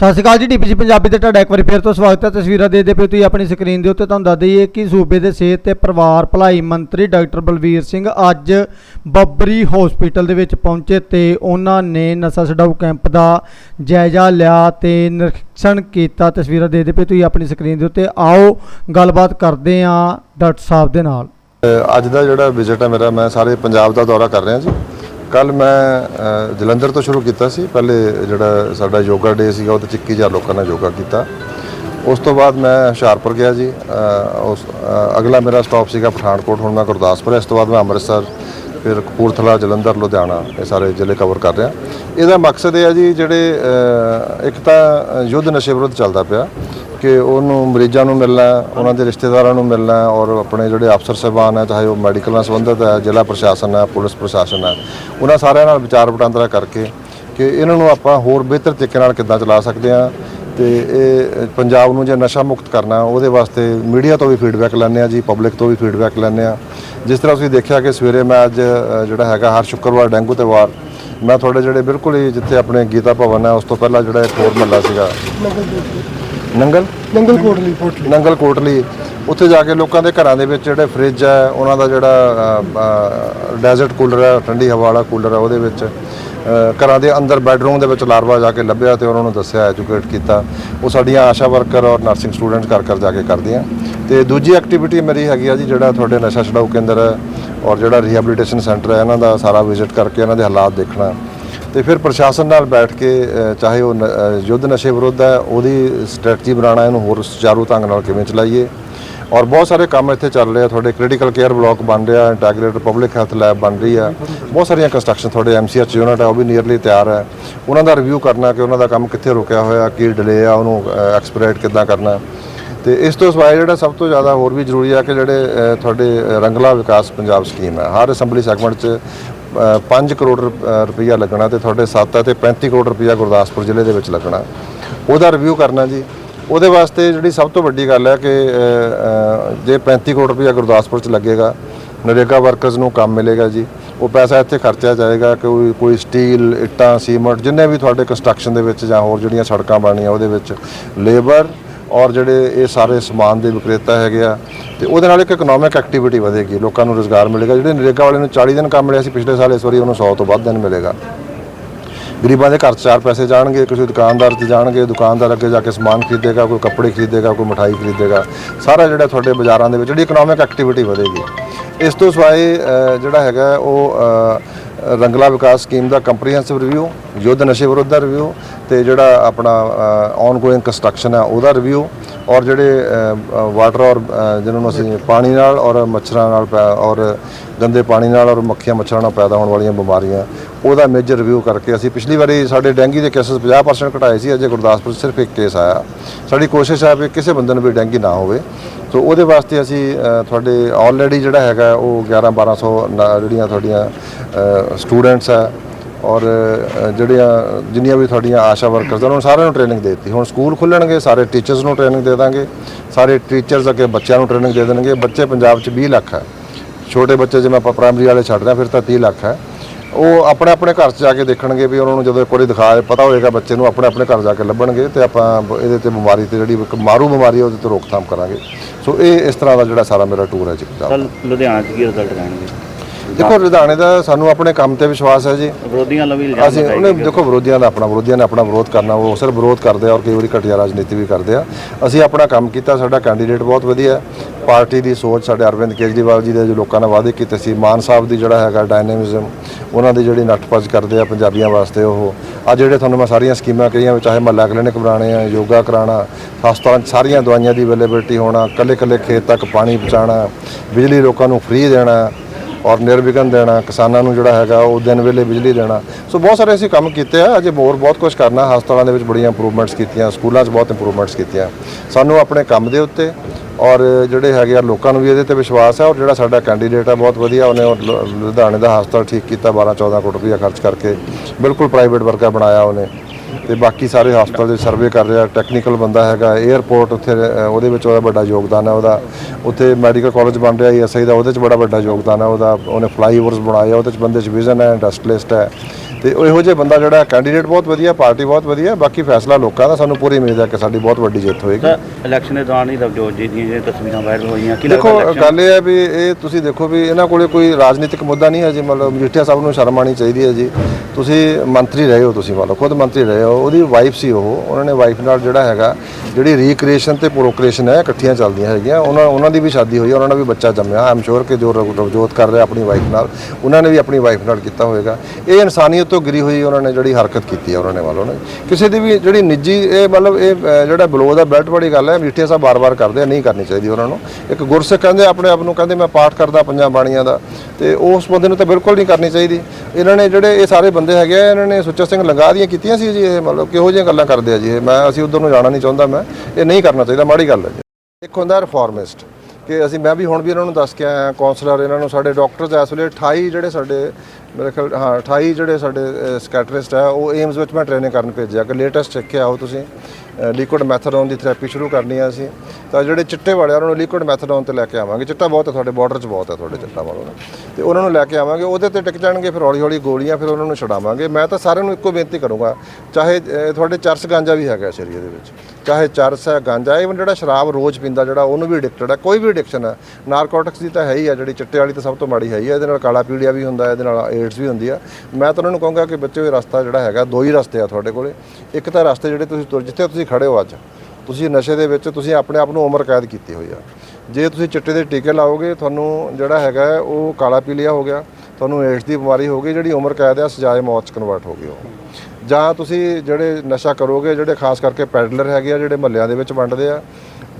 ਸਤਿ ਸ਼੍ਰੀ ਅਕਾਲ ਜੀ, ਡੀਪੀਸੀ ਪੰਜਾਬੀ ਤੇ ਤੁਹਾਡਾ ਇੱਕ ਵਾਰੀ ਫੇਰ ਤੋਂ ਸਵਾਗਤ ਹੈ। ਤਸਵੀਰਾਂ ਦੇਖਦੇ ਪਏ ਤੁਸੀਂ ਆਪਣੀ ਸਕਰੀਨ ਦੇ ਉੱਤੇ। ਤੁਹਾਨੂੰ ਦੱਸ ਦਈਏ ਕਿ ਸੂਬੇ ਦੇ ਸਿਹਤ ਤੇ ਪਰਿਵਾਰ ਭਲਾਈ ਮੰਤਰੀ ਡਾਕਟਰ ਬਲਵੀਰ ਸਿੰਘ ਅੱਜ ਬੱਬਰੀ ਹਸਪੀਟਲ ਦੇ ਵਿੱਚ ਪਹੁੰਚੇ ਤੇ ਉਹਨਾਂ ਨੇ ਨਸ਼ਾ ਛਡਾਊ ਕੈਂਪ ਦਾ ਜਾਇਜ਼ਾ ਲਿਆ ਤੇ ਨਿਰੀਖਣ ਕੀਤਾ। ਤਸਵੀਰਾਂ ਦੇਖਦੇ ਪਏ ਤੁਸੀਂ ਆਪਣੀ ਸਕਰੀਨ ਦੇ ਉੱਤੇ। ਆਓ, ਗੱਲਬਾਤ ਕਰਦੇ ਹਾਂ ਡਾਕਟਰ ਸਾਹਿਬ ਦੇ ਨਾਲ। ਅੱਜ ਦਾ ਜਿਹੜਾ ਵਿਜ਼ਿਟ ਹੈ ਮੇਰਾ, ਮੈਂ ਸਾਰੇ ਪੰਜਾਬ ਦਾ ਦੌਰਾ ਕਰ ਰਿਹਾ ਜੀ। ਕੱਲ ਮੈਂ ਜਲੰਧਰ ਤੋਂ ਸ਼ੁਰੂ ਕੀਤਾ ਸੀ। ਪਹਿਲੇ ਜਿਹੜਾ ਸਾਡਾ ਯੋਗਾ ਡੇ ਸੀਗਾ ਉਹਦੇ 'ਚ 21000 ਲੋਕਾਂ ਨੇ ਯੋਗਾ ਕੀਤਾ। ਉਸ ਤੋਂ ਬਾਅਦ ਮੈਂ ਹੁਸ਼ਿਆਰਪੁਰ ਗਿਆ ਜੀ। ਉਸ ਅਗਲਾ ਮੇਰਾ ਸਟਾਪ ਸੀਗਾ ਪਠਾਨਕੋਟ। ਹੁਣ ਮੈਂ ਗੁਰਦਾਸਪੁਰ, ਇਸ ਤੋਂ ਬਾਅਦ ਮੈਂ ਅੰਮ੍ਰਿਤਸਰ, ਫਿਰ ਕਪੂਰਥਲਾ, ਜਲੰਧਰ, ਲੁਧਿਆਣਾ, ਇਹ ਸਾਰੇ ਜ਼ਿਲ੍ਹੇ ਕਵਰ ਕਰ ਰਿਹਾ। ਇਹਦਾ ਮਕਸਦ ਇਹ ਹੈ ਜੀ, ਜਿਹੜੇ ਇੱਕ ਤਾਂ ਯੁੱਧ ਨਸ਼ੇ ਵਿਰੁੱਧ ਚੱਲਦਾ ਪਿਆ। ਕਿ ਉਹਨੂੰ ਮਰੀਜ਼ਾਂ ਨੂੰ ਮਿਲਣਾ ਹੈ, ਉਹਨਾਂ ਦੇ ਰਿਸ਼ਤੇਦਾਰਾਂ ਨੂੰ ਮਿਲਣਾ ਹੈ ਔਰ ਆਪਣੇ ਜਿਹੜੇ ਅਫਸਰ ਸਾਹਿਬਾਨ ਹੈ ਚਾਹੇ ਉਹ ਮੈਡੀਕਲ ਨਾਲ ਸੰਬੰਧਿਤ ਹੈ ਜ਼ਿਲ੍ਹਾ ਪ੍ਰਸ਼ਾਸਨ ਹੈ ਪੁਲਿਸ ਪ੍ਰਸ਼ਾਸਨ ਹੈ ਉਹਨਾਂ ਸਾਰਿਆਂ ਨਾਲ ਵਿਚਾਰ ਵਟਾਂਦਰਾ ਕਰਕੇ ਕਿ ਇਹਨਾਂ ਨੂੰ ਆਪਾਂ ਹੋਰ ਬਿਹਤਰ ਤਰੀਕੇ ਨਾਲ ਕਿੱਦਾਂ ਚਲਾ ਸਕਦੇ ਹਾਂ ਤੇ ਇਹ ਪੰਜਾਬ ਨੂੰ ਜੇ ਨਸ਼ਾ ਮੁਕਤ ਕਰਨਾ ਉਹਦੇ ਵਾਸਤੇ ਮੀਡੀਆ ਤੋਂ ਵੀ ਫੀਡਬੈਕ ਲੈਂਦੇ ਆ ਜੀ ਪਬਲਿਕ ਤੋਂ ਵੀ ਫੀਡਬੈਕ ਲੈਂਦੇ ਆ ਜਿਸ ਤਰ੍ਹਾਂ ਤੁਸੀਂ ਦੇਖਿਆ ਕਿ ਸਵੇਰੇ ਮੈਂ ਅੱਜ ਅ, ਜਿਹੜਾ ਹੈਗਾ ਹਰ ਸ਼ੁੱਕਰਵਾਰ ਡੈਂਗੂ ਤੇ ਵਾਰ ਮੈਂ ਤੁਹਾਡੇ ਜਿਹੜੇ ਬਿਲਕੁਲ ਹੀ ਜਿੱਥੇ ਆਪਣੇ ਗੀਤਾ ਭਵਨ ਹੈ ਉਸ ਤੋਂ ਪਹਿਲਾਂ ਜਿਹੜਾ ਇੱਕ ਹੋਰ ਮਹੱਲਾ ਸੀਗਾ। ਨੰਗਲ? ਨੰਗਲ ਕੋਟਲੀ ਕੋਟਲੀ ਨੰਗਲ ਕੋਟਲੀ ਉੱਥੇ ਜਾ ਕੇ ਲੋਕਾਂ ਦੇ ਘਰਾਂ ਦੇ ਵਿੱਚ ਜਿਹੜੇ ਫ੍ਰਿਜ ਹੈ ਉਹਨਾਂ ਦਾ ਜਿਹੜਾ ਡੈਜ਼ਰਟ ਕੂਲਰ ਹੈ ਠੰਡੀ ਹਵਾ ਵਾਲਾ ਕੂਲਰ ਹੈ ਉਹਦੇ ਵਿੱਚ ਘਰਾਂ ਦੇ ਅੰਦਰ ਬੈੱਡਰੂਮ ਦੇ ਵਿੱਚ ਲਾਰਵਾ ਜਾ ਕੇ ਲੱਭਿਆ ਤੇ ਉਹਨਾਂ ਨੂੰ ਦੱਸਿਆ ਐਜੂਕੇਟ ਕੀਤਾ। ਉਹ ਸਾਡੀਆਂ ਆਸ਼ਾ ਵਰਕਰ ਔਰ ਨਰਸਿੰਗ ਸਟੂਡੈਂਟਸ ਘਰ ਘਰ ਜਾ ਕੇ ਕਰਦੀਆਂ। ਤੇ ਦੂਜੀ ਐਕਟੀਵਿਟੀ ਮੇਰੀ ਹੈਗੀ ਆ ਜੀ ਜਿਹੜਾ ਤੁਹਾਡੇ ਨਸ਼ਾ ਛਡਾਊ ਕੇਂਦਰ ਔਰ ਜਿਹੜਾ ਰੀਹੈਬਿਲਿਟੇਸ਼ਨ ਸੈਂਟਰ ਹੈ ਇਹਨਾਂ ਦਾ ਸਾਰਾ ਵਿਜ਼ਿਟ ਕਰਕੇ ਇਹਨਾਂ ਦੇ ਹਾਲਾਤ ਦੇਖਣਾ। ਤੇ ਫਿਰ ਪ੍ਰਸ਼ਾਸਨ ਨਾਲ ਬੈਠ ਕੇ ਚਾਹੇ ਉਹ ਨ- ਯੁੱਧ ਨਸ਼ੇ ਵਿਰੁੱਧ ਹੈ, ਉਹਦੀ ਸਟ੍ਰੈਟਜੀ ਬਣਾਉਣਾ, ਇਹਨੂੰ ਹੋਰ ਸੁਚਾਰੂ ਢੰਗ ਨਾਲ ਕਿਵੇਂ ਚਲਾਈਏ? ਔਰ ਬਹੁਤ ਸਾਰੇ ਕੰਮ ਇੱਥੇ ਚੱਲ ਰਹੇ ਆ, ਤੁਹਾਡੇ ਕ੍ਰਿਟੀਕਲ ਕੇਅਰ ਬਲਾਕ ਬਣ ਰਿਹਾ ਇੰਟੈਗਰੇਟਡ ਪਬਲਿਕ ਹੈਲਥ ਲੈਬ ਬਣ ਰਹੀ ਆ। ਬਹੁਤ ਸਾਰੀਆਂ ਕੰਸਟਰਕਸ਼ਨ ਤੁਹਾਡੇ ਐਮਸੀਐਚ ਯੂਨਿਟ ਹੈ ਉਹ ਵੀ ਨੀਅਰਲੀ ਤਿਆਰ ਹੈ। ਉਹਨਾਂ ਦਾ ਰਿਵਿਊ ਕਰਨਾ ਕਿ ਉਹਨਾਂ ਦਾ ਕੰਮ ਕਿੱਥੇ ਰੁਕਿਆ ਹੋਇਆ, ਕੀ ਡਿਲੇ ਆ, ਉਹਨੂੰ ਐਕਸਪੀਰੇਟ ਕਿੱਦਾਂ ਕਰਨਾ। ਤੇ ਇਸ ਤੋਂ ਸਿਵਾਏ ਜਿਹੜਾ ਸਭ ਤੋਂ ਜ਼ਿਆਦਾ ਹੋਰ ਵੀ ਜ਼ਰੂਰੀ ਆ ਕਿ ਜਿਹੜੇ ਤੁਹਾਡੇ ਰੰਗਲਾ ਵਿਕਾਸ ਪੰਜਾਬ ਸਕੀਮ ਹੈ, ਹਰ ਅਸੈਂਬਲੀ ਸੈਗਮੈਂਟ 'ਚ 5 ਕਰੋੜ ਰੁਪ- ਰੁਪਈਆ ਲੱਗਣਾ ਤੇ ਤੁਹਾਡੇ 7 ਹੈ ਤੇ 35 ਕਰੋੜ ਰੁਪਈਆ ਗੁਰਦਾਸਪੁਰ ਜ਼ਿਲ੍ਹੇ ਦੇ ਵਿੱਚ ਲੱਗਣਾ। ਉਹਦਾ ਰਿਵਿਊ ਕਰਨਾ ਜੀ। ਉਹਦੇ ਵਾਸਤੇ ਜਿਹੜੀ ਸਭ ਤੋਂ ਵੱਡੀ ਗੱਲ ਹੈ ਕਿ ਜੇ 35 ਕਰੋੜ ਰੁਪਈਆ ਗੁਰਦਾਸਪੁਰ 'ਚ ਲੱਗੇਗਾ, ਨਰੇਗਾ ਵਰਕਰਸ ਨੂੰ ਕੰਮ ਮਿਲੇਗਾ ਜੀ। ਉਹ ਪੈਸਾ ਇੱਥੇ ਖਰਚਿਆ ਜਾਏਗਾ, ਕੋਈ ਕੋਈ ਸਟੀਲ ਇੱਟਾਂ ਸੀਮੈਂਟ ਜਿੰਨੇ ਵੀ ਤੁਹਾਡੇ ਕੰਸਟਰਕਸ਼ਨ ਦੇ ਵਿੱਚ ਜਾਂ ਹੋਰ ਜਿਹੜੀਆਂ ਸੜਕਾਂ ਬਣਨੀਆਂ ਉਹਦੇ ਵਿੱਚ ਲੇਬਰ ਔਰ ਜਿਹੜੇ ਇਹ ਸਾਰੇ ਸਮਾਨ ਦੇ ਵਿਕਰੇਤਾ ਹੈਗੇ ਆ, ਤੇ ਉਹਦੇ ਨਾਲ ਇੱਕ ਇਕਨੋਮਿਕ ਐਕਟੀਵਿਟੀ ਵਧੇਗੀ, ਲੋਕਾਂ ਨੂੰ ਰੋਜ਼ਗਾਰ ਮਿਲੇਗਾ। ਜਿਹੜੇ ਨਰੇਗਾ ਵਾਲੇ ਨੂੰ 40 ਦਿਨ ਕੰਮ ਮਿਲਿਆ ਸੀ, ਪਿਛਲੇ ਸਾਲ ਇਸ ਵਾਰੀ ਉਹਨੂੰ 100 ਤੋਂ ਵੱਧ ਦਿਨ ਮਿਲੇਗਾ। ਗਰੀਬਾਂ ਦੇ ਘਰ 'ਚ ਚਾਰ ਪੈਸੇ ਜਾਣਗੇ, ਕਿਸੇ ਦੁਕਾਨਦਾਰ 'ਤੇ ਜਾਣਗੇ, ਦੁਕਾਨਦਾਰ ਅੱਗੇ ਜਾ ਕੇ ਸਮਾਨ ਖਰੀਦੇਗਾ, ਕੋਈ ਕੱਪੜੇ ਖਰੀਦੇਗਾ, ਕੋਈ ਮਠਾਈ ਖਰੀਦੇਗਾ। ਸਾਰਾ ਜਿਹੜਾ ਤੁਹਾਡੇ ਬਾਜ਼ਾਰਾਂ ਦੇ ਵਿੱਚ ਜਿਹੜੀ ਇਕਨੋਮਿਕ ਐਕਟੀਵਿਟੀ ਵਧੇਗੀ। ਇਸ ਤੋਂ ਸਿਵਾਏ ਜਿਹੜਾ ਹੈਗਾ ਉਹ ਰੰਗਲਾ ਵਿਕਾਸ ਸਕੀਮ ਦਾ ਕੰਪਰੀਹੈਂਸਿਵ ਰਿਵਿਊ ਯੁੱਧ ਨਸ਼ੇ ਵਿਰੁੱਧ ਦਾ ਰਿਵਿਊ ਤੇ ਜਿਹੜਾ ਆਪਣਾ ਆਨਗੋਇੰਗ ਕੰਸਟਰਕਸ਼ਨ ਹੈ ਉਹਦਾ ਰਿਵਿਊ ਔਰ ਜਿਹੜੇ ਵਾਟਰ ਔਰ ਜਿਹਨਾਂ ਨੂੰ ਅਸੀਂ ਪਾਣੀ ਨਾਲ ਔਰ ਮੱਛਰਾਂ ਨਾਲ ਪੈ- ਔਰ ਗੰਦੇ ਪਾਣੀ ਨਾਲ ਔਰ ਮੱਖੀਆਂ ਮੱਛਰਾਂ ਨਾਲ ਪੈਦਾ ਹੋਣ ਵਾਲੀਆਂ ਬਿਮਾਰੀਆਂ, ਉਹਦਾ ਮੇਜਰ ਰਿਵਿਊ ਕਰਕੇ ਅਸੀਂ ਪਿਛਲੀ ਵਾਰੀ ਸਾਡੇ ਡੈਂਗੀ ਦੇ ਕੇਸਸ 50% ਘਟਾਏ ਸੀ, ਅਜੇ ਗੁਰਦਾਸਪੁਰ 'ਚ ਸਿਰਫ ਇੱਕ ਕੇਸ ਆਇਆ। ਸਾਡੀ ਕੋਸ਼ਿਸ਼ ਹੈ ਵੀ ਕਿਸੇ ਬੰਦੇ ਨੂੰ ਵੀ ਡੈਂਗੀ ਨਾ ਹੋਵੇ। ਸੋ ਉਹਦੇ ਵਾਸਤੇ ਅਸੀਂ ਤੁਹਾਡੇ ਆਲਰੇਡੀ ਜਿਹੜਾ ਹੈਗਾ ਉਹ 11 1200 ਨਾ- ਜਿਹੜੀਆਂ ਤੁਹਾਡੀਆਂ ਸਟੂਡੈਂਟਸ ਹੈ ਔਰ ਜਿਹੜੀਆਂ ਜਿੰਨੀਆਂ ਵੀ ਤੁਹਾਡੀਆਂ ਆਸ਼ਾ ਵਰਕਰਸ ਉਹਨਾਂ ਨੂੰ ਸਾਰਿਆਂ ਨੂੰ ਟ੍ਰੇਨਿੰਗ ਦੇ ਦਿੱਤੀ। ਹੁਣ ਸਕੂਲ ਖੁੱਲਣਗੇ ਸਾਰੇ ਟੀਚਰਸ ਨੂੰ ਟ੍ਰੇਨਿੰਗ ਦੇ ਦਾਂਗੇ। ਸਾਰੇ ਟੀਚਰਸ ਅੱਗੇ ਬੱਚਿਆਂ ਨੂੰ ਟ੍ਰੇਨਿੰਗ ਦੇ ਦੇਣਗੇ। ਬੱਚੇ ਪੰਜਾਬ 'ਚ 20 ਲੱਖ ਹੈ। ਛੋਟੇ ਬੱਚੇ ਜਿਵੇਂ ਆਪਾਂ ਪ੍ਰਾਇਮਰੀ ਵਾਲੇ ਛੱਡਦੇ ਹਾਂ, ਫਿਰ ਤਾਂ 30 ਲੱਖ ਹੈ। ਉਹ ਆਪਣੇ ਆਪਣੇ ਘਰ 'ਚ ਜਾ ਕੇ ਦੇਖਣਗੇ ਵੀ ਉਹਨਾਂ ਨੂੰ ਜਦੋਂ ਇੱਕ ਵਾਰੀ ਦਿਖਾ ਪਤਾ ਹੋਏਗਾ ਬੱਚੇ ਨੂੰ ਆਪਣੇ ਆਪਣੇ ਘਰ ਜਾ ਕੇ ਲੱਭਣਗੇ ਤੇ ਆਪਾਂ ਇਹਦੇ ਤੇ ਬਿਮਾਰੀ ਤੇ ਜਿਹੜੀ ਇੱਕ ਮਾਰੂ ਬਿਮਾਰੀ ਹੈ ਉਹਦੇ ਤੇ ਰੋਕਥਾਮ ਕਰਾਂਗੇ। ਸੋ ਇਹ ਇਸ ਤਰ੍ਹਾਂ ਦਾ ਜਿਹੜਾ ਸਾਰਾ ਮੇਰਾ ਟੂਰ ਹੈ ਜੀ। ਪੰਜਾਬ ਲੁਧਿਆਣਾ ਚ ਕੀ ਰਿਜ਼ਲਟ ਰਹਿਣਗੇ? ਦੇਖੋ ਲੁਧਿਆਣੇ ਦਾ ਸਾਨੂੰ ਆਪਣੇ ਕੰਮ ਤੇ ਵਿਸ਼ਵਾਸ ਹੈ ਜੀ। ਵਿਰੋਧੀਆਂ ਵੱਲੋਂ ਵੀ ਇਲਜ਼ਾਮ ਅਸੀਂ ਉਹਨੇ ਦੇਖੋ ਵਿਰੋਧੀਆਂ ਦਾ ਆਪਣਾ ਵਿਰੋਧੀਆਂ ਨੇ ਆਪਣਾ ਵਿਰੋਧ ਕਰਨਾ ਉਹ ਸਿਰਫ ਵਿਰੋਧ ਕਰਦੇ ਆ ਔਰ ਕਈ ਵਾਰੀ ਘਟੀਆ ਰਾਜਨੀਤੀ ਵੀ ਕਰਦੇ ਆ। ਅਸੀਂ ਆਪਣਾ ਕੰਮ ਕੀਤਾ ਸਾਡਾ ਕੈਂਡੀਡੇਟ ਬਹੁਤ ਵਧੀਆ ਪਾਰਟੀ ਦੀ ਸੋਚ ਸਾਡੇ ਅਰਵਿੰਦ ਕੇਜਰੀਵਾਲ ਜੀ ਦੇ ਜੋ ਲੋਕਾਂ ਨਾਲ ਵਾਅਦੇ ਕੀਤੇ ਸੀ ਮਾਨ ਸਾਹਿਬ ਦੀ ਜਿਹੜਾ ਹੈਗਾ ਡਾਇਨਾਮਿਜ਼ਮ ਉਹਨਾਂ ਦੀ ਜਿਹੜੀ ਨੱਠ-ਭੱਜ ਕਰਦੇ ਆ ਪੰਜਾਬੀਆਂ ਵਾਸਤੇ ਉਹ। ਆ ਜਿਹੜੇ ਤੁਹਾਨੂੰ ਮੈਂ ਸਾਰੀਆਂ ਸਕੀਮਾਂ ਕਹੀਆਂ ਚਾਹੇ ਮਹੱਲਾ ਕਲੀਨਿਕ ਬਣਾਉਣੇ ਆ ਯੋਗਾ ਕਰਾਉਣਾ ਹਸਪਤਾਲਾਂ 'ਚ ਸਾਰੀਆਂ ਦਵਾਈਆਂ ਦੀ ਅਵੇਲੇਬਿਲਟੀ ਹੋਣਾ ਕੱਲੇ-ਕੱਲੇ ਖੇਤ ਤੱਕ ਪਾਣੀ ਪਹੁੰਚਾਉਣਾ ਬਿਜਲੀ ਲੋਕਾਂ ਨੂੰ ਫ੍ਰੀ ਦੇਣਾ ਔਰ ਨਿਰਵਿਘਨ ਦੇਣਾ, ਕਿਸਾਨਾਂ ਨੂੰ ਜਿਹੜਾ ਹੈਗਾ ਉਹ ਦਿਨ ਵੇਲੇ ਬਿਜਲੀ ਦੇਣਾ। ਸੋ ਬਹੁਤ ਸਾਰੇ ਅਸੀਂ ਕੰਮ ਕੀਤੇ ਆ, ਅਜੇ ਹੋਰ ਬਹੁਤ ਕੁਝ ਕਰਨਾ। ਹਸਪਤਾਲਾਂ ਦੇ ਵਿੱਚ ਬੜੀਆਂ ਇੰਪਰੂਵਮੈਂਟਸ ਕੀਤੀਆਂ, ਸਕੂਲਾਂ 'ਚ ਬਹੁਤ ਇੰਪਰੂਵਮੈਂਟਸ ਕੀਤੀਆਂ। ਸਾਨੂੰ ਆਪਣੇ ਕੰਮ ਦੇ ਉੱਤੇ ਔਰ ਜਿਹੜੇ ਹੈਗੇ ਆ ਲੋਕਾਂ ਨੂੰ ਵੀ ਇਹਦੇ ਤੇ ਵਿਸ਼ਵਾਸ ਹੈ ਔਰ ਜਿਹੜਾ ਸਾਡਾ ਕੈਂਡੀਡੇਟ ਆ, ਬਹੁਤ ਵਧੀਆ ਉਹਨੇ ਉਹ ਲੁਧਿਆਣੇ ਦਾ ਹਸਪਤਾਲ ਠੀਕ ਕੀਤਾ 12 14 ਕਰੋੜ ਰੁਪਇਆ ਖਰਚ ਕਰਕੇ। ਬਿਲਕੁਲ ਪ੍ਰਾਈਵੇਟ ਵਰਗਾ ਬਣਾਇਆ ਉਹਨੇ। ਤੇ ਬਾਕੀ ਸਾਰੇ ਹਸਪਤਾਲ ਦੇ ਸਰਵੇ ਕਰ ਰਿਹਾ ਟੈਕਨੀਕਲ ਬੰਦਾ ਹੈਗਾ 에ਅਰਪੋਰਟ ਉੱਥੇ ਉਹਦੇ ਵਿੱਚ ਉਹਦਾ ਵੱਡਾ ਯੋਗਦਾਨ ਹੈ ਉਹਦਾ। ਉੱਥੇ ਮੈਡੀਕਲ ਕਾਲਜ ਬਣ ਰਿਹਾ ਐਸਆਈ ਦਾ ਉਹਦੇ 'ਚ ਬੜਾ ਵੱਡਾ ਯੋਗਦਾਨ ਹੈ ਉਹਦਾ। ਉਹਨੇ ਫਲਾਈਓਵਰਸ ਬਣਾਏ ਆ, ਉਹਦੇ 'ਚ ਬੰਦੇ 'ਚ ਵਿਜ਼ਨ ਹੈ ਇੰਡਸਟਰੀਲਿਸਟ ਹੈ। ਤੇ ਉਹ ਇਹੋ ਜਿਹੇ ਬੰਦਾ ਜਿਹੜਾ ਕੈਂਡੀਡੇਟ ਬਹੁਤ ਵਧੀਆ ਪਾਰਟੀ ਬਹੁਤ ਵਧੀਆ ਬਾਕੀ ਫੈਸਲਾ ਲੋਕਾਂ ਦਾ ਸਾਨੂੰ ਪੂਰੀ ਉਮੀਦ ਹੈ ਕਿ ਸਾਡੀ ਬਹੁਤ ਵੱਡੀ ਜਿੱਤ ਹੋਏਗੀ। ਇਲੈਕਸ਼ਨ ਦੇ ਦੌਰਾਨ ਹੀ ਨਵਜੋਤ ਜੀ ਦੀਆਂ ਜਿਹੜੀਆਂ ਤਸਵੀਰਾਂ ਵਾਇਰਲ ਹੋਈਆਂ ਕਿ ਦੇਖੋ ਗੱਲ ਇਹ ਹੈ ਵੀ ਇਹ ਤੁਸੀਂ ਦੇਖੋ ਵੀ ਇਹਨਾਂ ਕੋਲੇ ਕੋਈ ਰਾਜਨੀਤਿਕ ਮੁੱਦਾ ਨਹੀਂ ਹੈ ਜੀ ਮਤਲਬ ਮਜੀਠੀਆ ਸਾਹਿਬ ਨੂੰ ਸ਼ਰਮ ਆਉਣੀ ਚਾਹੀਦੀ ਹੈ ਜੀ। ਤੁਸੀਂ ਮੰਤਰੀ ਰਹੇ ਹੋ ਤੁਸੀਂ ਮੰਨ ਲਓ ਖੁਦ ਮੰਤਰੀ ਰਹੇ ਹੋ ਉਹਦੀ ਵਾਈਫ ਸੀ ਉਹ ਉਹਨਾਂ ਨੇ ਵਾਈਫ ਨਾਲ ਜਿਹੜਾ ਹੈਗਾ ਜਿਹੜੀ ਰੀਕ੍ਰੀਏਸ਼ਨ ਤੇ ਪ੍ਰੋਕ੍ਰੀਏਸ਼ਨ ਹੈ, ਇਕੱਠੀਆਂ ਚੱਲਦੀਆਂ ਹੈਗੀਆਂ। ਉਹਨਾਂ ਉਹਨਾਂ ਦੀ ਵੀ ਸ਼ਾਦੀ ਹੋਈ ਉਹਨਾਂ ਦਾ ਵੀ ਬੱਚਾ ਜੰਮਿਆ। ਆਮ ਸ਼ੋਰ ਕਿ ਜੋ ਰਵਜੋਤ ਕਰ ਰਿਹਾ ਆਪਣੀ ਵਾਈਫ ਨਾਲ, ਉਹਨਾਂ ਨੇ ਵੀ ਆਪਣੀ ਵਾਈਫ ਨਾਲ ਕੀਤਾ ਹੋਵੇਗਾ। ਇਹ ਇਨਸਾਨੀਅਤ ਤੋਂ ਗਿਰੀ ਹੋਈ ਉਹਨਾਂ ਨੇ ਜਿਹੜੀ ਹਰਕਤ ਕੀਤੀ ਹੈ, ਉਹਨਾਂ ਨੇ ਵੱਲੋਂ ਨੇ। ਕਿਸੇ ਦੀ ਵੀ ਜਿਹੜੀ ਨਿੱਜੀ, ਇਹ ਮਤਲਬ ਇਹ ਜਿਹੜਾ ਬਲੋ ਦਾ ਬੈਲਟ ਵਾਲੀ ਗੱਲ ਹੈ, ਮੀਠੀਆ ਸਾਹਿਬ ਬਾਰ-ਬਾਰ ਕਰਦੇ ਆ, ਨਹੀਂ ਕਰਨੀ ਚਾਹੀਦੀ ਉਹਨਾਂ ਨੂੰ। ਇੱਕ ਗੁਰਸਿੱਖ ਕਹਿੰਦੇ, ਆਪਣੇ ਆਪ ਨੂੰ ਕਹਿੰਦੇ, ਮੈਂ ਪਾਠ ਕਰਦਾ ਪੰਜਾਂ ਬਾਣੀਆਂ ਦਾ। ਤੇ ਉਸ ਬੰਦੇ ਨੂੰ ਤਾਂ ਬਿਲਕੁਲ ਨਹੀਂ ਕਰਨੀ ਚਾਹੀਦੀ। ਇਹਨਾਂ ਨੇ ਜਿਹੜੇ ਇਹ ਸਾਰੇ ਬੰਦੇ ਹੈਗੇ ਆ, ਇਹਨਾਂ ਨੇ ਸੁੱਚਾ ਸਿੰਘ ਲੰਗਾ ਦੀਆਂ ਕੀਤੀਆਂ ਸੀ ਜੀ ਇਹ, ਮਤਲਬ ਕਿਹੋ ਜਿਹੀਆਂ ਗੱਲਾਂ ਕਰਦੇ ਆ ਜੀ ਇਹ? ਮੈਂ, ਅਸੀਂ ਉਧਰ ਨੂੰ ਜਾਣਾ ਨਹੀਂ ਚਾਹੁੰਦਾ ਮੈਂ। ਇਹ ਨਹੀਂ ਕਰਨਾ ਚਾਹੀਦਾ, ਮਾੜੀ ਗੱਲ ਹੈ ਇੱਕ ਹੁੰਦਾ ਰਿਫਾਰਮਿਸਟ ਕਿ ਅਸੀਂ, ਮੈਂ ਵੀ ਹੁਣ ਵੀ ਇਹਨਾਂ ਨੂੰ ਦੱਸ ਕੇ ਆਇਆ ਕਾਉਂਸਲਰ ਇਹਨਾਂ ਨੂੰ, ਸਾਡੇ ਡਾਕਟਰਸ ਇਸ ਵੇਲੇ 28 ਜਿਹੜੇ ਸਾਡੇ, ਮੇਰੇ ਖਿਆਲ, ਹਾਂ 28 ਜਿਹੜੇ ਸਾਡੇ ਸਕੈਟਰਿਸਟ ਹੈ, ਉਹ ਏਮਸ ਵਿੱਚ ਮੈਂ ਟ੍ਰੇਨਿੰਗ ਕਰਨ ਭੇਜਿਆ, ਕਿ ਲੇਟੈਸਟ ਸਿੱਖ ਕੇ ਆਓ ਤੁਸੀਂ। ਲਿਕੁਇਡ ਮੈਥਡੋਨ ਦੀ ਥੈਰੇਪੀ ਸ਼ੁਰੂ ਕਰਨੀ ਹੈ ਅਸੀਂ। ਤਾਂ ਜਿਹੜੇ ਚਿੱਟੇ ਵਾਲੇ ਆ, ਉਹਨਾਂ ਨੂੰ ਲਿਕੁਇਡ ਮੈਥਡੋਨ ਤੇ ਲੈ ਕੇ ਆਵਾਂਗੇ। ਚਿੱਟਾ ਬਹੁਤ ਹੈ ਤੁਹਾਡੇ ਬਾਰਡਰ 'ਚ ਬਹੁਤ ਹੈ ਤੁਹਾਡੇ ਚਿੱਟਾ ਵਾਲੋਂ। ਨੇ ਤੇ ਉਹਨਾਂ ਨੂੰ ਲੈ ਕੇ ਆਵਾਂਗੇ ਉਹਦੇ ਤੇ ਟਿਕ ਜਾਣਗੇ ਫਿਰ ਹੌਲੀ ਹੌਲੀ ਗੋਲੀਆਂ ਫਿਰ ਉਹਨਾਂ ਨੂੰ ਛਡਾਵਾਂਗੇ। ਮੈਂ ਤਾਂ ਸਾਰਿਆਂ ਨੂੰ ਇੱਕੋ ਬੇਨਤੀ ਕਰੂੰਗਾ ਚਾਹੇ ਤੁਹਾਡੇ ਚਰਸ ਗਾਂਜਾ ਵੀ ਹੈਗਾ ਇਸ ਏਰੀਏ ਦੇ ਵਿੱਚ। ਚਾਹੇ ਚਰਸ ਹੈ ਗਾਂਜਾ ਇਵਨ ਜਿਹੜਾ ਸ਼ਰਾਬ ਰੋਜ਼ ਪੀਂਦਾ ਜਿਹੜਾ ਉਹਨੂੰ ਵੀ ਐਡਿਕਟਡ ਹੈ ਕੋਈ ਵੀ ਐਡਿਕਸ਼ਨ ਹੈ ਨਾਰਕੋਟਿਕਸ ਦੀ ਤਾਂ ਹੈ ਹੀ ਆ ਜਿਹੜੀ ਚਿੱਟੇ ਵਾਲੀ ਤਾਂ ਸਭ ਤੋਂ ਮਾੜੀ ਹੈ ਹੀ ਆ। ਇਹਦੇ ਨਾਲ ਕਾਲਾ ਪੀੜੀਆ ਵੀ ਹੁੰਦਾ ਹੈ ਇਹਦੇ ਨਾਲ ਏਡਸ ਵੀ ਹੁੰਦੀ ਆ। ਮੈਂ ਤਾਂ ਉਹਨਾਂ ਨੂੰ ਕਹੂੰਗਾ ਕਿ ਬੱਚੇ ਇਹ ਰਸਤਾ ਜਿਹੜਾ ਹੈਗਾ ਦੋ ਹੀ ਰਸਤੇ ਆ ਤੁਹਾਡੇ ਕੋਲੇ। ਇੱਕ ਤਾਂ ਰਸਤੇ ਜਿਹੜੇ ਤੁਸੀਂ ਤੁਰ- ਜਿੱਥੇ ਤੁਸੀਂ ਖੜੇ ਹੋ ਅੱਜ। ਤੁਸੀਂ ਨਸ਼ੇ ਦੇ ਵਿੱਚ, ਤੁਸੀਂ ਆਪਣੇ ਆਪ ਨੂੰ ਉਮਰ ਕੈਦ ਕੀਤੀ ਹੋਈ ਆ। ਜੇ ਤੁਸੀਂ ਚਿੱਟੇ ਦੇ ਟੀਕੇ ਲਾਓਗੇ, ਤੁਹਾਨੂੰ ਜਿਹੜਾ ਹੈਗਾ ਉਹ ਕਾਲਾ ਪੀਲੀਆ ਹੋ ਗਿਆ। ਤੁਹਾਨੂੰ ਏਡਸ ਦੀ ਬਿਮਾਰੀ ਹੋ ਗਈ, ਜਿਹੜੀ ਉਮਰ ਕੈਦ ਆ, ਸਜਾਏ ਮੌਤ ਚ ਕਨਵਰਟ ਹੋ ਗਈ ਉਹ। ਜਾਂ ਤੁਸੀਂ ਜਿਹੜੇ ਨਸ਼ਾ ਕਰੋਗੇ, ਜਿਹੜੇ ਖਾਸ ਕਰਕੇ ਪੈਡਲਰ ਹੈਗੇ ਆ, ਜਿਹੜੇ ਮਹੱਲਿਆਂ ਦੇ ਵਿੱਚ ਵੰਡਦੇ ਆ,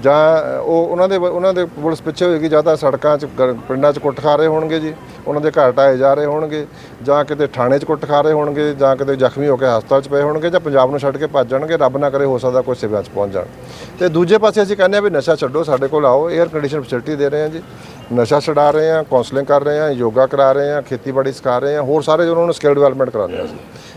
ਜਾਂ ਉਹ ਉਹਨਾਂ ਦੇ ਉਹਨਾਂ ਦੇ ਪੁਲਿਸ ਪਿੱਛੇ ਹੋਏਗੀ, ਜਾਂ ਤਾਂ ਸੜਕਾਂ 'ਚ ਗ- ਪਿੰਡਾਂ 'ਚ ਕੁੱਟ ਖਾ ਰਹੇ ਹੋਣਗੇ ਜੀ, ਉਹਨਾਂ ਦੇ ਘਰ ਢਾਏ ਜਾ ਰਹੇ ਹੋਣਗੇ, ਜਾਂ ਕਿਤੇ ਥਾਣੇ 'ਚ ਕੁੱਟ ਖਾ ਰਹੇ ਹੋਣਗੇ, ਜਾਂ ਕਿਤੇ ਜ਼ਖਮੀ ਹੋ ਕੇ ਹਸਪਤਾਲ 'ਚ ਪਏ ਹੋਣਗੇ, ਜਾਂ ਪੰਜਾਬ ਨੂੰ ਛੱਡ ਕੇ ਭੱਜ ਜਾਣਗੇ, ਰੱਬ ਨਾ ਕਰੇ ਹੋ ਸਕਦਾ ਕੋਈ ਸਿਵਿਆਂ 'ਚ ਪਹੁੰਚ ਜਾਣ। ਤੇ ਦੂਜੇ ਪਾਸੇ ਅਸੀਂ ਕਹਿੰਦੇ ਆ ਵੀ ਨਸ਼ਾ ਛੱਡੋ, ਸਾਡੇ ਕੋਲ ਆਓ 에ਅਰ ਕੰਡੀਸ਼ਨ ਫੈਸਿਲਿਟੀ ਦੇ ਰਹੇ ਹਾਂ ਜੀ, ਨਸ਼ਾ ਛਡਾ ਰਹੇ ਹਾਂ ਕਾਉਂਸਲਿੰਗ ਕਰ ਰਹੇ ਹਾਂ ਯੋਗਾ ਕਰਾ ਰਹੇ ਹਾਂ ਖੇਤੀਬਾੜੀ ਸਿਖਾ ਰਹੇ ਹਾਂ ਹੋਰ ਸਾਰੇ ਉਹਨਾਂ ਨੂੰ ਸਕਿੱਲ ਡਿਵੈਲਪਮੈਂਟ ਕਰਾਉਂਦੇ ਹਾਂ ਅਸੀਂ।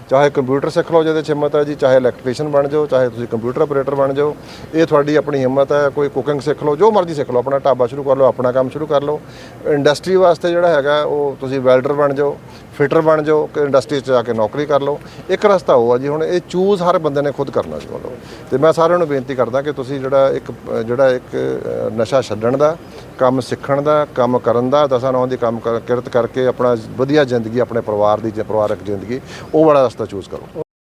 ਚਾਹੇ ਕੰਪਿਊਟਰ ਸਿੱਖ ਲਓ ਜਿਹਦੇ 'ਚ ਹਿੰਮਤ ਹੈ ਜੀ, ਚਾਹੇ ਇਲੈਕਟ੍ਰੀਸ਼ੀਅਨ ਬਣ ਜਾਓ, ਚਾਹੇ ਤੁਸੀਂ ਕੰਪਿਊਟਰ ਆਪਰੇਟਰ ਬਣ ਜਾਓ, ਇਹ ਤੁਹਾਡੀ ਆਪਣੀ ਹਿੰਮਤ ਹੈ, ਕੋਈ ਕੁਕਿੰਗ ਸਿੱਖ ਲਓ, ਜੋ ਮਰਜ਼ੀ ਸਿੱਖ ਲਓ, ਆਪਣਾ ਢਾਬਾ ਸ਼ੁਰੂ ਕਰ ਲਓ, ਆਪਣਾ ਕੰਮ ਸ਼ੁਰੂ ਕਰ ਲਓ। ਇੰਡਸਟਰੀ ਵਾਸਤੇ ਜਿਹੜਾ ਹੈਗਾ, ਉਹ ਤੁਸੀਂ ਵੈਲਡਰ ਬਣ ਜਾਓ ਫਿਟਰ ਬਣ ਜਾਓ, ਕਿ ਇੰਡਸਟਰੀ 'ਚ ਜਾ ਕੇ ਨੌਕਰੀ ਕਰ ਲਓ। ਇੱਕ ਰਸਤਾ ਉਹ ਆ ਜੀ, ਹੁਣ ਇਹ ਚੂਜ਼ ਹਰ ਬੰਦੇ ਨੇ ਖੁਦ ਕਰਨਾ ਜੀ ਮਤਲਬ। ਤੇ ਮੈਂ ਸਾਰਿਆਂ ਨੂੰ ਬੇਨਤੀ ਕਰਦਾ ਕਿ ਤੁਸੀਂ ਜਿਹੜਾ ਇੱਕ ਜਿਹੜਾ ਇੱਕ ਨਸ਼ਾ ਛੱਡਣ ਦਾ, ਕੰਮ ਸਿੱਖਣ ਦਾ, ਕੰਮ ਕਰਨ ਦਾ, ਦਸਾਂ ਨੌਂ ਦੀ ਕੰਮ ਕਰ- ਕਿਰਤ ਕਰਕੇ ਆਪਣਾ ਵਧੀਆ ਜ਼ਿੰਦਗੀ, ਆਪਣੇ ਪਰਿਵਾਰ ਦੀ ਜ- ਪਰਿਵਾਰਕ ਜ਼ਿੰਦਗੀ, ਉਹ ਵਾਲਾ ਰਸਤਾ ਚੂਜ਼ ਕਰੋ।